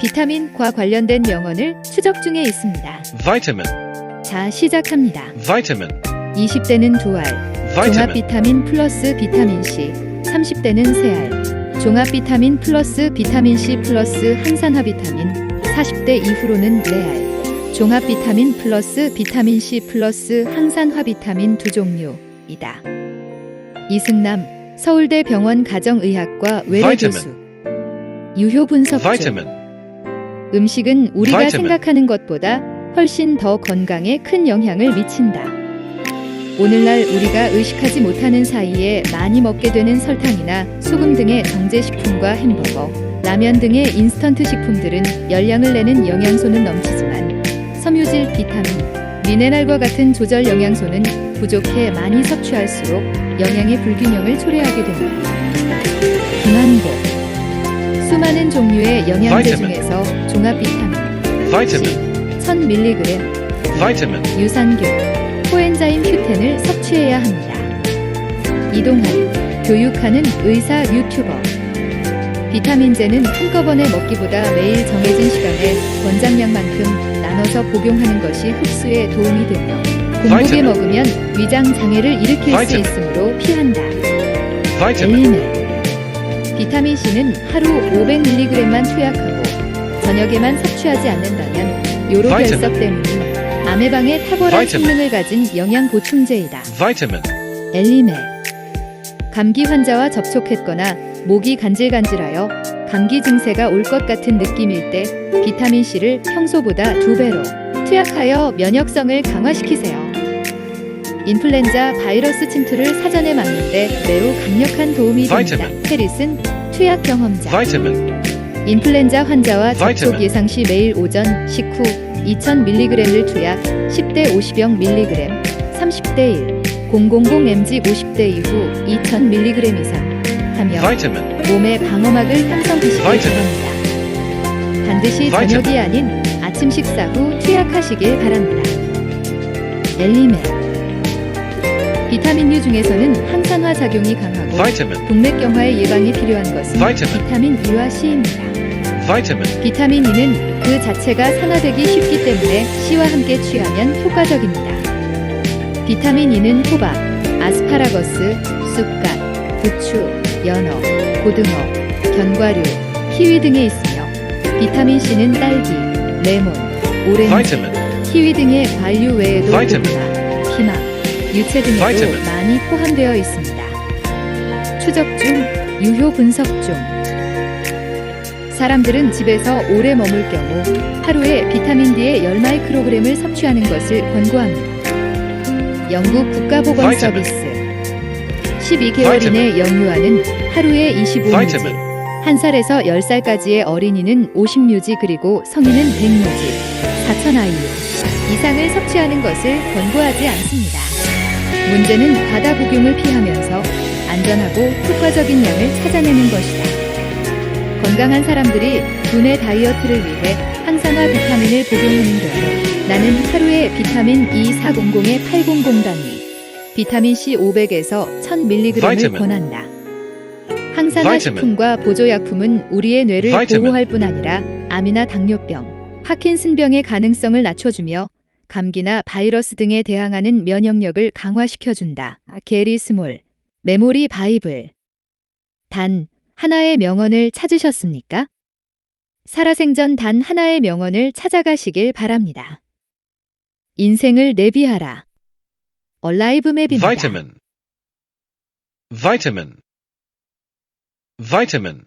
비타민과 관련된 명언을 추적 중에 있습니다. vitamin, 자, 시작합니다. vitamin, 20대는 두 알, 종합 vitamin, 비타민 플러스 비타민 C. 30대는 세 알, 종합 비타민 플러스 비타민 C 플러스 항산화 비타민. 40대 이후로는 네 알, 종합 비타민 플러스 비타민 C 플러스 항산화 비타민 두 종류이다. 이승남 서울대 병원 가정의학과 외래 Vitamin. 교수. 유효 분석 중. vitamin, 음식은 우리가. 생각하는 것보다 훨씬 더 건강에 큰 영향을 미친다. 오늘날 우리가 의식하지 못하는 사이에 많이 먹게 되는 설탕이나 소금 등의 정제식품과 햄버거, 라면 등의 인스턴트 식품들은 열량을 내는 영양소는 넘치지만 섬유질, 비타민, 미네랄과 같은 조절 영양소는 부족해 많이 섭취할수록 영양의 불균형을 초래하게 됩니다. 김한복 수많은 종류의 영양제 Vitamin. 중에서 종합 비타민 vitamin, 1000mg, vitamin, 유산균, 코엔자임 큐텐을 섭취해야 합니다. 이동환, 교육하는 의사 유튜버. 비타민제는 한꺼번에 먹기보다 매일 정해진 시간에 권장량만큼 나눠서 복용하는 것이 흡수에 도움이 되며 공복에. 먹으면 위장 장애를 일으킬 수. 있으므로 피한다. 엘리메 비타민 C는 하루 500mg만 투약하고 저녁에만 섭취하지 않는다면 요로. 결석 때문인 아메방의 탁월한 Vitamin. 성능을 가진 영양 보충제이다. vitamin, 엘리메 감기 환자와 접촉했거나 목이 간질간질하여 감기 증세가 올 것 같은 느낌일 때 비타민 C를 평소보다 두 배로 투약하여 면역성을 강화시키세요. 인플루엔자 바이러스 침투를 사전에 막는데 매우 강력한 도움이 됩니다. 페리슨 투약 경험자 vitamin, 인플루엔자 환자와 접촉. 예상 시 매일 오전 식후 2000mg를 투약 10대 50영 mg 30대 1 000mg 50대 이후 2000mg 이상 하며 vitamin, 몸의 방어막을 Vitamin. 바랍니다. 반드시 Vitamin. 저녁이 아닌 아침 식사 후 투약하시길 바랍니다. 엘리메 비타민류 중에서는 항산화 작용이 강하고 vitamin, 동맥경화의 예방이 필요한 것은 Vitamin. 비타민 E와 C입니다. vitamin, 비타민 E는 그 자체가 산화되기 쉽기 때문에 C와 함께 취하면 효과적입니다. 비타민 E는 호박, 아스파라거스, 쑥갓, 부추, 연어, 고등어, 견과류, 키위 등에 있으며 비타민 C는 딸기, 레몬, 오렌지, vitamin, 키위 등의 관류 외에도 Vitamin. 고구마, 피망, 유채 등에도. 많이 포함되어 있습니다. 추적 중, 유효 분석 중. 사람들은 집에서 오래 머물 경우 하루에 비타민 D의 10마이크로그램을 섭취하는 것을 권고합니다. 영국 국가보건 서비스 12개월 이내 영유아는 하루에 25mg, vitamin, 1살에서 10살까지의 어린이는 50뮤지 그리고 성인은 100뮤지, 4,000IU 이상을 섭취하는 것을 권고하지 않습니다. 문제는 과다 복용을 피하면서 안전하고 효과적인 양을 찾아내는 것이다. 건강한 사람들이 두뇌 다이어트를 위해 항산화 비타민을 복용하는 경우 나는 하루에 비타민 E400에 800 단위, 비타민 C 500에서 1000mg을 Vitamin. 권한다. 항산화. 식품과 보조약품은 우리의 뇌를. 보호할 뿐 아니라 암이나 당뇨병, 파킨슨병의 가능성을 낮춰주며 감기나 바이러스 등에 대항하는 면역력을 강화시켜준다. 게리 스몰, 메모리 바이블. 단 하나의 명언을 찾으셨습니까? 살아생전 단 하나의 명언을 찾아가시길 바랍니다. 인생을 내비하라. 얼라이브 맵입니다. vitamin, vitamin.